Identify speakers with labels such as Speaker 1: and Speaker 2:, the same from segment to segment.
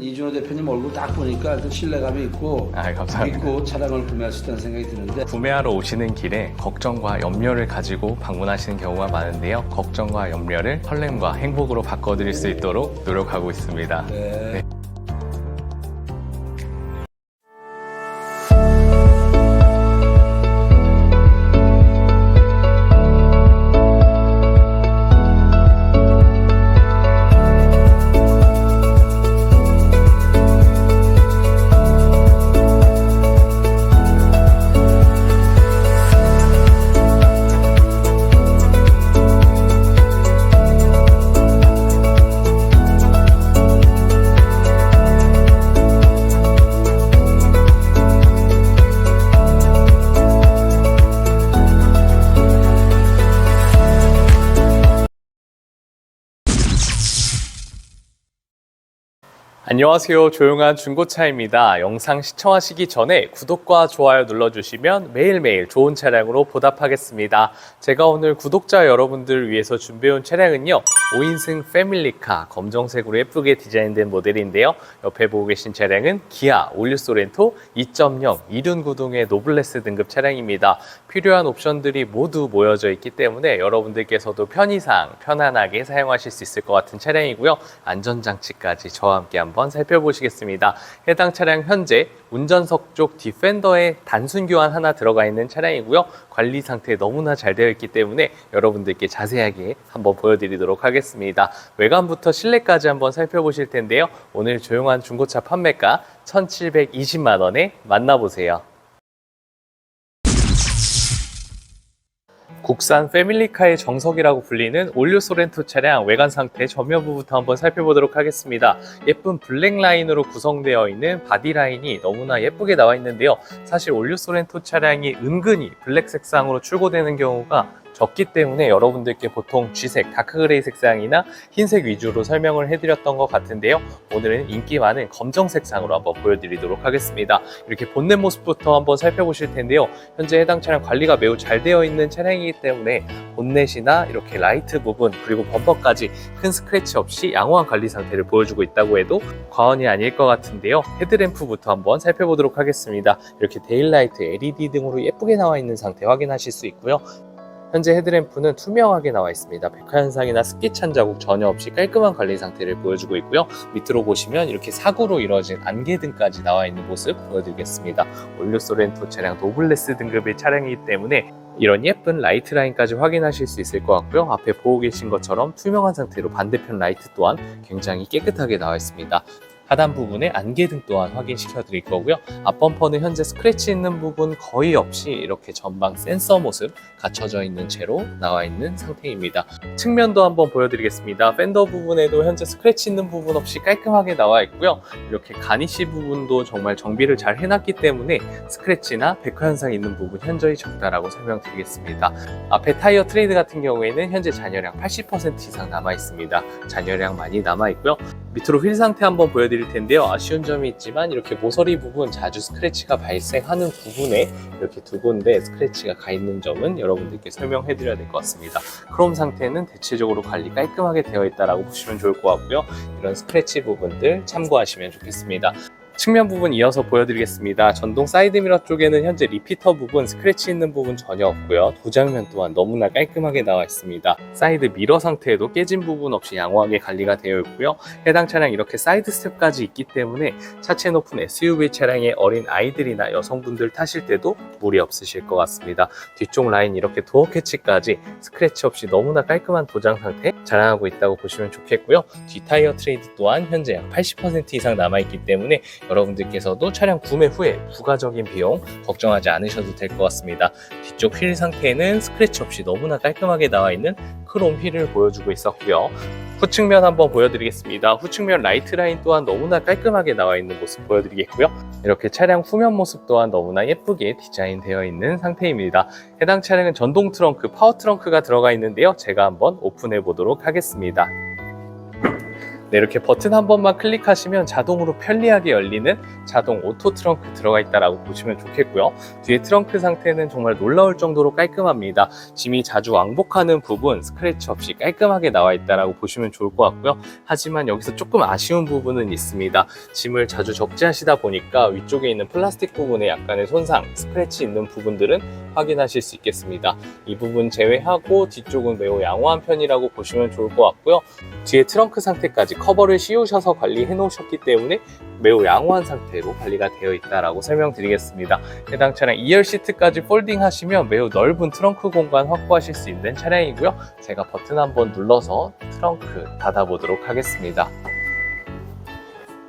Speaker 1: 이준호 대표님 얼굴 딱 보니까 좀 신뢰감이 있고
Speaker 2: 아, 감사합니다.
Speaker 1: 믿고 차량을 구매할 수 있다는 생각이 드는데
Speaker 2: 구매하러 오시는 길에 걱정과 염려를 가지고 방문하시는 경우가 많은데요. 걱정과 염려를 설렘과 행복으로 바꿔드릴 수 있도록 노력하고 있습니다.
Speaker 1: 네.
Speaker 2: 안녕하세요. 조용한 중고차입니다. 영상 시청하시기 전에 구독과 좋아요 눌러주시면 매일매일 좋은 차량으로 보답하겠습니다. 제가 오늘 구독자 여러분들을 위해서 준비해온 차량은요. 5인승 패밀리카 검정색으로 예쁘게 디자인된 모델인데요. 옆에 보고 계신 차량은 기아 올류 소렌토 2.0 이륜 구동의 노블레스 등급 차량입니다. 필요한 옵션들이 모두 모여져 있기 때문에 여러분들께서도 편의상 편안하게 사용하실 수 있을 것 같은 차량이고요. 안전장치까지 저와 함께 한번 살펴보시겠습니다. 해당 차량 현재 운전석 쪽 디펜더에 단순 교환 하나 들어가 있는 차량이고요. 관리 상태 너무나 잘 되어 있기 때문에 여러분들께 자세하게 한번 보여드리도록 하겠습니다. 외관부터 실내까지 한번 살펴보실 텐데요. 오늘 조용한 중고차 판매가 1,720만 원에 만나보세요. 국산 패밀리카의 정석이라고 불리는 올류 소렌토 차량 외관 상태 전면부부터 한번 살펴보도록 하겠습니다. 예쁜 블랙 라인으로 구성되어 있는 바디 라인이 너무나 예쁘게 나와 있는데요. 사실 올류 소렌토 차량이 은근히 블랙 색상으로 출고되는 경우가 적기 때문에 여러분들께 보통 쥐색, 다크그레이 색상이나 흰색 위주로 설명을 해드렸던 것 같은데요. 오늘은 인기 많은 검정 색상으로 한번 보여드리도록 하겠습니다. 이렇게 본넷 모습부터 한번 살펴보실 텐데요. 현재 해당 차량 관리가 매우 잘 되어 있는 차량이기 때문에 본넷이나 이렇게 라이트 부분 그리고 범퍼까지 큰 스크래치 없이 양호한 관리 상태를 보여주고 있다고 해도 과언이 아닐 것 같은데요. 헤드램프부터 한번 살펴보도록 하겠습니다. 이렇게 데일라이트 LED 등으로 예쁘게 나와 있는 상태 확인하실 수 있고요. 현재 헤드램프는 투명하게 나와 있습니다. 백화 현상이나 습기 찬 자국 전혀 없이 깔끔한 관리 상태를 보여주고 있고요. 밑으로 보시면 이렇게 사구로 이루어진 안개등까지 나와 있는 모습 보여드리겠습니다. 올류 소렌토 차량 노블레스 등급의 차량이기 때문에 이런 예쁜 라이트 라인까지 확인하실 수 있을 것 같고요. 앞에 보고 계신 것처럼 투명한 상태로 반대편 라이트 또한 굉장히 깨끗하게 나와 있습니다. 하단 부분에 안개등 또한 확인시켜 드릴 거고요. 앞범퍼는 현재 스크래치 있는 부분 거의 없이 이렇게 전방 센서 모습 갖춰져 있는 채로 나와 있는 상태입니다. 측면도 한번 보여드리겠습니다. 팬더 부분에도 현재 스크래치 있는 부분 없이 깔끔하게 나와 있고요. 이렇게 가니쉬 부분도 정말 정비를 잘 해놨기 때문에 스크래치나 백화 현상 있는 부분 현저히 적다라고 설명드리겠습니다. 앞에 타이어 트레이드 같은 경우에는 현재 잔여량 80% 이상 남아 있습니다. 잔여량 많이 남아 있고요. 밑으로 휠 상태 한번 보여드릴 텐데요. 아쉬운 점이 있지만 이렇게 모서리 부분 자주 스크래치가 발생하는 부분에 이렇게 두 군데 스크래치가 가 있는 점은 여러분들께 설명해 드려야 될 것 같습니다. 크롬 상태는 대체적으로 관리 깔끔하게 되어 있다라고 보시면 좋을 것 같고요. 이런 스크래치 부분들 참고하시면 좋겠습니다. 측면 부분 이어서 보여드리겠습니다. 전동 사이드미러 쪽에는 현재 리피터 부분, 스크래치 있는 부분 전혀 없고요. 도장면 또한 너무나 깔끔하게 나와 있습니다. 사이드 미러 상태에도 깨진 부분 없이 양호하게 관리가 되어 있고요. 해당 차량 이렇게 사이드 스텝까지 있기 때문에 차체 높은 SUV 차량의 어린 아이들이나 여성분들 타실 때도 무리 없으실 것 같습니다. 뒤쪽 라인 이렇게 도어 캐치까지 스크래치 없이 너무나 깔끔한 도장 상태 자랑하고 있다고 보시면 좋겠고요. 뒤 타이어 트레이드 또한 현재 약 80% 이상 남아있기 때문에 여러분들께서도 차량 구매 후에 부가적인 비용 걱정하지 않으셔도 될 것 같습니다. 뒤쪽 휠 상태는 스크래치 없이 너무나 깔끔하게 나와 있는 크롬 휠을 보여주고 있었고요. 후측면 한번 보여드리겠습니다. 후측면 라이트 라인 또한 너무나 깔끔하게 나와 있는 모습 보여드리겠고요. 이렇게 차량 후면 모습 또한 너무나 예쁘게 디자인되어 있는 상태입니다. 해당 차량은 전동 트렁크, 파워 트렁크가 들어가 있는데요. 제가 한번 오픈해 보도록 하겠습니다. 네, 이렇게 버튼 한 번만 클릭하시면 자동으로 편리하게 열리는 자동 오토 트렁크 들어가 있다라고 보시면 좋겠고요. 뒤에 트렁크 상태는 정말 놀라울 정도로 깔끔합니다. 짐이 자주 왕복하는 부분 스크래치 없이 깔끔하게 나와 있다라고 보시면 좋을 것 같고요. 하지만 여기서 조금 아쉬운 부분은 있습니다. 짐을 자주 적재하시다 보니까 위쪽에 있는 플라스틱 부분에 약간의 손상, 스크래치 있는 부분들은 확인하실 수 있겠습니다. 이 부분 제외하고 뒤쪽은 매우 양호한 편이라고 보시면 좋을 것 같고요. 뒤에 트렁크 상태까지 커버를 씌우셔서 관리해 놓으셨기 때문에 매우 양호한 상태로 관리가 되어 있다라고 설명드리겠습니다. 해당 차량 2열 시트까지 폴딩 하시면 매우 넓은 트렁크 공간 확보하실 수 있는 차량이고요. 제가 버튼 한번 눌러서 트렁크 닫아보도록 하겠습니다.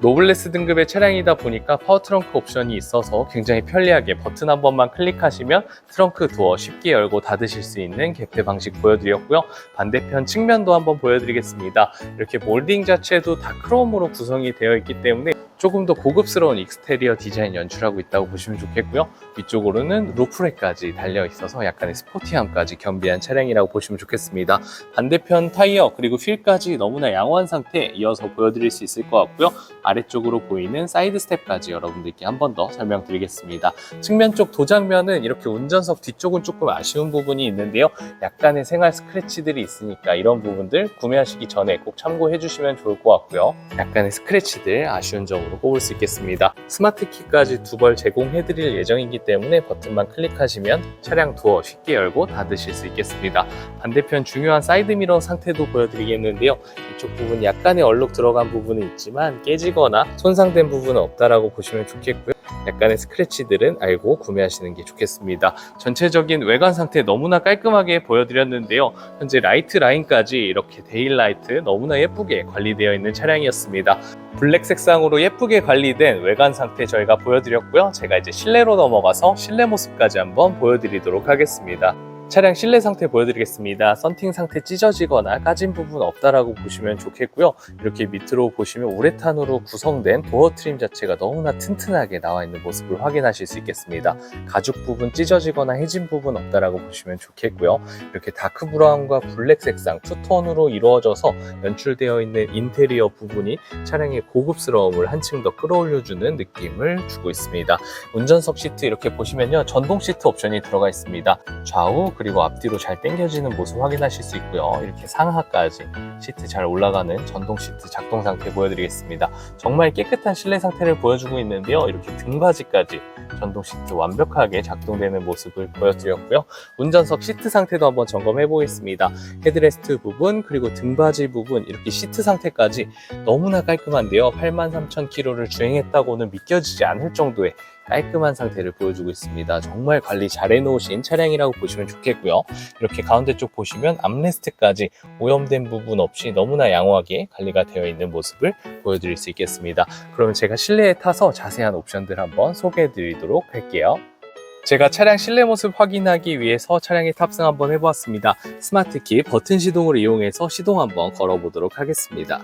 Speaker 2: 노블레스 등급의 차량이다 보니까 파워 트렁크 옵션이 있어서 굉장히 편리하게 버튼 한 번만 클릭하시면 트렁크 도어 쉽게 열고 닫으실 수 있는 개폐 방식 보여드렸고요. 반대편 측면도 한번 보여드리겠습니다. 이렇게 몰딩 자체도 다 크롬으로 구성이 되어 있기 때문에 조금 더 고급스러운 익스테리어 디자인 연출하고 있다고 보시면 좋겠고요. 위쪽으로는 루프렉까지 달려 있어서 약간의 스포티함까지 겸비한 차량이라고 보시면 좋겠습니다. 반대편 타이어 그리고 휠까지 너무나 양호한 상태 이어서 보여드릴 수 있을 것 같고요. 아래쪽으로 보이는 사이드 스텝까지 여러분들께 한 번 더 설명드리겠습니다. 측면 쪽 도장면은 이렇게 운전석 뒤쪽은 조금 아쉬운 부분이 있는데요. 약간의 생활 스크래치들이 있으니까 이런 부분들 구매하시기 전에 꼭 참고해 주시면 좋을 것 같고요. 약간의 스크래치들 아쉬운 점 으로 꼽을 수 있겠습니다. 스마트 키까지 두 벌 제공해 드릴 예정이기 때문에 버튼만 클릭하시면 차량 도어 쉽게 열고 닫으실 수 있겠습니다. 반대편 중요한 사이드 미러 상태도 보여드리겠는데요. 이쪽 부분 약간의 얼룩 들어간 부분은 있지만 깨지거나 손상된 부분은 없다라고 보시면 좋겠고요. 약간의 스크래치들은 알고 구매하시는 게 좋겠습니다. 전체적인 외관 상태 너무나 깔끔하게 보여드렸는데요. 현재 라이트 라인까지 이렇게 데일라이트 너무나 예쁘게 관리되어 있는 차량이었습니다. 블랙 색상으로 예쁘게 관리된 외관 상태 저희가 보여드렸고요. 제가 이제 실내로 넘어가서 실내 모습까지 한번 보여드리도록 하겠습니다. 차량 실내 상태 보여드리겠습니다. 썬팅 상태 찢어지거나 까진 부분 없다라고 보시면 좋겠고요. 이렇게 밑으로 보시면 우레탄으로 구성된 도어 트림 자체가 너무나 튼튼하게 나와 있는 모습을 확인하실 수 있겠습니다. 가죽 부분 찢어지거나 해진 부분 없다라고 보시면 좋겠고요. 이렇게 다크 브라운과 블랙 색상 투톤으로 이루어져서 연출되어 있는 인테리어 부분이 차량의 고급스러움을 한층 더 끌어올려주는 느낌을 주고 있습니다. 운전석 시트 이렇게 보시면요. 전동 시트 옵션이 들어가 있습니다. 좌우 그리고 앞뒤로 잘 당겨지는 모습 확인하실 수 있고요. 이렇게 상하까지 시트 잘 올라가는 전동 시트 작동 상태 보여드리겠습니다. 정말 깨끗한 실내 상태를 보여주고 있는데요. 이렇게 등받이까지 전동 시트 완벽하게 작동되는 모습을 보여드렸고요. 운전석 시트 상태도 한번 점검해 보겠습니다. 헤드레스트 부분 그리고 등받이 부분 이렇게 시트 상태까지 너무나 깔끔한데요. 83,000km를 주행했다고는 믿겨지지 않을 정도의 깔끔한 상태를 보여주고 있습니다. 정말 관리 잘 해놓으신 차량이라고 보시면 좋겠고요. 이렇게 가운데 쪽 보시면 암레스트까지 오염된 부분 없이 너무나 양호하게 관리가 되어 있는 모습을 보여드릴 수 있겠습니다. 그러면 제가 실내에 타서 자세한 옵션들 한번 소개해 드리도록 할게요. 제가 차량 실내 모습 확인하기 위해서 차량에 탑승 한번 해보았습니다. 스마트키 버튼 시동을 이용해서 시동 한번 걸어보도록 하겠습니다.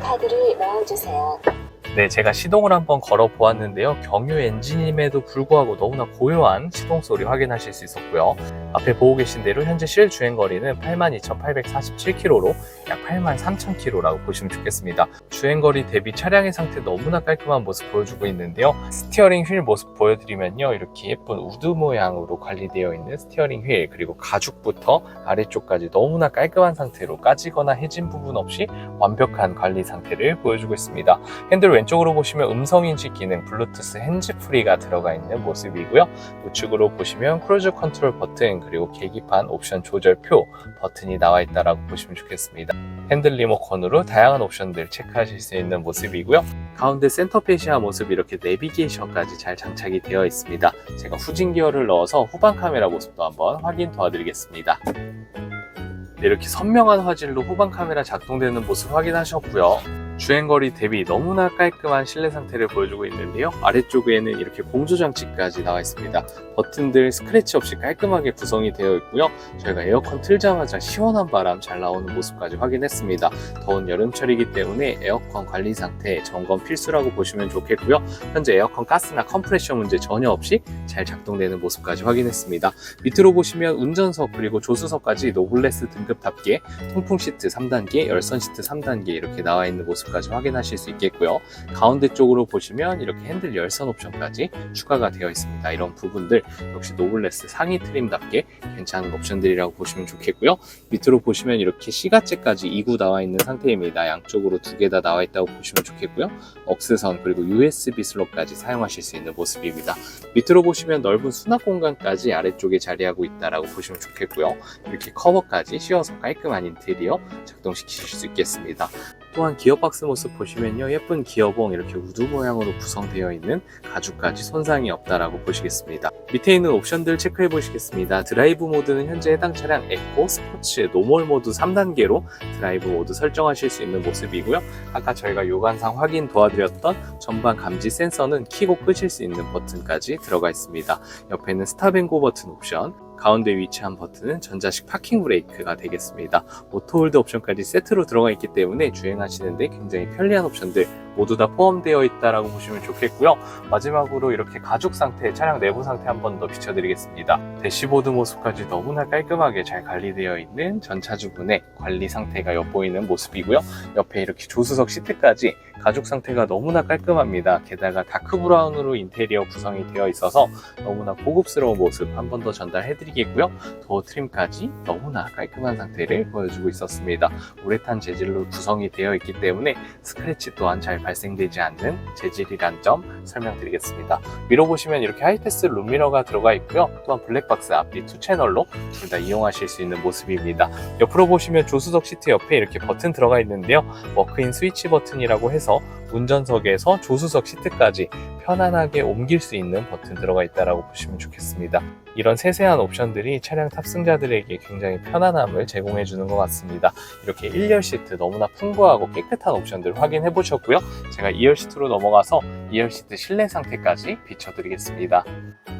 Speaker 3: 카드를 넣어주세요.
Speaker 2: 네, 제가 시동을 한번 걸어 보았는데요. 경유 엔진임에도 불구하고 너무나 고요한 시동 소리 확인하실 수 있었고요. 앞에 보고 계신 대로 현재 실 주행 거리는 82,847km로 약 83,000km라고 보시면 좋겠습니다. 주행 거리 대비 차량의 상태 너무나 깔끔한 모습 보여주고 있는데요. 스티어링 휠 모습 보여드리면요. 이렇게 예쁜 우드 모양으로 관리되어 있는 스티어링 휠 그리고 가죽부터 아래쪽까지 너무나 깔끔한 상태로 까지거나 해진 부분 없이 완벽한 관리 상태를 보여주고 있습니다. 핸들 왼쪽으로 보시면 음성인식 기능 블루투스 핸즈프리가 들어가 있는 모습이고요. 우측으로 보시면 크루즈 컨트롤 버튼 그리고 계기판 옵션 조절표 버튼이 나와 있다라고 보시면 좋겠습니다. 핸들 리모컨으로 다양한 옵션들 체크하실 수 있는 모습이고요. 가운데 센터 페시아 모습 이렇게 내비게이션까지 잘 장착이 되어 있습니다. 제가 후진 기어를 넣어서 후방 카메라 모습도 한번 확인 도와드리겠습니다. 네, 이렇게 선명한 화질로 후방 카메라 작동되는 모습 확인하셨고요. 주행거리 대비 너무나 깔끔한 실내 상태를 보여주고 있는데요. 아래쪽에는 이렇게 공조 장치까지 나와 있습니다. 버튼들 스크래치 없이 깔끔하게 구성이 되어 있고요. 저희가 에어컨 틀자마자 시원한 바람 잘 나오는 모습까지 확인했습니다. 더운 여름철이기 때문에 에어컨 관리 상태 점검 필수라고 보시면 좋겠고요. 현재 에어컨 가스나 컴프레셔 문제 전혀 없이 잘 작동되는 모습까지 확인했습니다. 밑으로 보시면 운전석 그리고 조수석까지 노블레스 등급답게 통풍 시트 3단계, 열선 시트 3단계 이렇게 나와 있는 모습 까지 확인하실 수 있겠고요. 가운데 쪽으로 보시면 이렇게 핸들 열선 옵션까지 추가가 되어 있습니다. 이런 부분들 역시 노블레스 상위 트림답게 괜찮은 옵션들이라고 보시면 좋겠고요. 밑으로 보시면 이렇게 시가째까지 2구 나와 있는 상태입니다. 양쪽으로 두 개 다 나와 있다고 보시면 좋겠고요. 억스선 그리고 USB 슬롯까지 사용하실 수 있는 모습입니다. 밑으로 보시면 넓은 수납 공간까지 아래쪽에 자리하고 있다라고 보시면 좋겠고요. 이렇게 커버까지 씌워서 깔끔한 인테리어 작동시키실 수 있겠습니다. 또한 기어박스 모습 보시면요. 예쁜 기어봉 이렇게 우드 모양으로 구성되어 있는 가죽까지 손상이 없다라고 보시겠습니다. 밑에 있는 옵션들 체크해 보시겠습니다. 드라이브 모드는 현재 해당 차량 에코, 스포츠, 노멀 모드 3단계로 드라이브 모드 설정하실 수 있는 모습이고요. 아까 저희가 요관상 확인 도와드렸던 전방 감지 센서는 키고 끄실 수 있는 버튼까지 들어가 있습니다. 옆에는 스탑 앤고 버튼 옵션 가운데 위치한 버튼은 전자식 파킹 브레이크가 되겠습니다. 오토홀드 옵션까지 세트로 들어가 있기 때문에 주행하시는데 굉장히 편리한 옵션들 모두 다 포함되어 있다라고 보시면 좋겠고요. 마지막으로 이렇게 가죽 상태, 차량 내부 상태 한 번 더 비춰드리겠습니다. 대시보드 모습까지 너무나 깔끔하게 잘 관리되어 있는 전차주분의 관리 상태가 엿보이는 모습이고요. 옆에 이렇게 조수석 시트까지 가죽 상태가 너무나 깔끔합니다. 게다가 다크 브라운으로 인테리어 구성이 되어 있어서 너무나 고급스러운 모습 한 번 더 전달해드리겠고요. 도어 트림까지 너무나 깔끔한 상태를 보여주고 있었습니다. 우레탄 재질로 구성이 되어 있기 때문에 스크래치 또한 잘 발생되지 않는 재질이란 점 설명드리겠습니다. 위로 보시면 이렇게 하이패스 룸미러가 들어가 있고요. 또한 블랙박스 앞뒤 투 채널로 둘 다 이용하실 수 있는 모습입니다. 옆으로 보시면 조수석 시트 옆에 이렇게 버튼 들어가 있는데요. 워크인 스위치 버튼이라고 해서 운전석에서 조수석 시트까지 편안하게 옮길 수 있는 버튼 들어가 있다라고 보시면 좋겠습니다. 이런 세세한 옵션들이 차량 탑승자들에게 굉장히 편안함을 제공해 주는 것 같습니다. 이렇게 1열 시트 너무나 풍부하고 깨끗한 옵션들 확인해 보셨고요. 제가 2열 시트로 넘어가서 2열 시트 실내 상태까지 비춰드리겠습니다.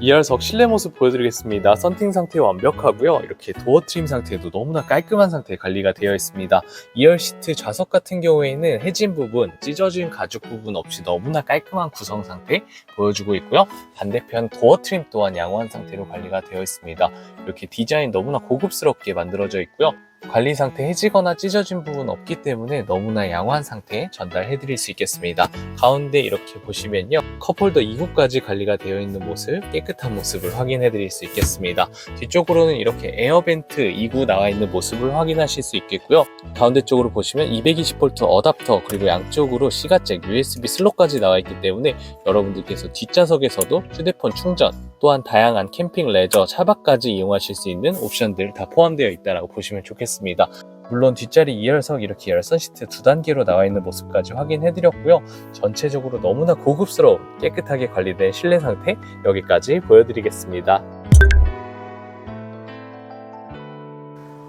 Speaker 2: 2열석 실내 모습 보여드리겠습니다. 썬팅 상태 완벽하고요. 이렇게 도어 트림 상태도 너무나 깔끔한 상태에 관리가 되어 있습니다. 2열 시트 좌석 같은 경우에는 해진 부분, 찢어진 가죽 부분 없이 너무나 깔끔한 구성 상태 보여주고 있고요. 반대편 도어 트림 또한 양호한 상태로 관리가 되어 있습니다. 이렇게 디자인 너무나 고급스럽게 만들어져 있고요. 관리 상태 해지거나 찢어진 부분 없기 때문에 너무나 양호한 상태에 전달해 드릴 수 있겠습니다. 가운데 이렇게 보시면요. 컵홀더 2구까지 관리가 되어 있는 모습, 깨끗한 모습을 확인해 드릴 수 있겠습니다. 뒤쪽으로는 이렇게 에어벤트 2구 나와 있는 모습을 확인하실 수 있겠고요. 가운데 쪽으로 보시면 220V 어답터 그리고 양쪽으로 시가잭 USB 슬롯까지 나와 있기 때문에 여러분들께서 뒷좌석에서도 휴대폰 충전 또한 다양한 캠핑 레저 차박까지 이용하실 수 있는 옵션들 다 포함되어 있다고 보시면 좋겠습니다. 물론 뒷자리 2열석 이렇게 열선 시트 두 단계로 나와 있는 모습까지 확인해 드렸고요. 전체적으로 너무나 고급스러운 깨끗하게 관리된 실내 상태 여기까지 보여드리겠습니다.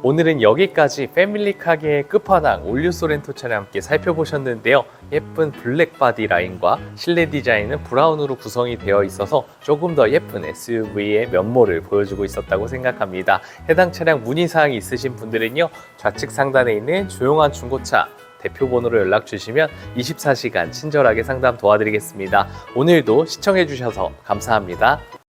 Speaker 2: 오늘은 여기까지 패밀리카계의 끝판왕 올류 소렌토 차량 함께 살펴보셨는데요. 예쁜 블랙 바디 라인과 실내 디자인은 브라운으로 구성이 되어 있어서 조금 더 예쁜 SUV의 면모를 보여주고 있었다고 생각합니다. 해당 차량 문의사항이 있으신 분들은요. 좌측 상단에 있는 조용한 중고차 대표 번호로 연락 주시면 24시간 친절하게 상담 도와드리겠습니다. 오늘도 시청해 주셔서 감사합니다.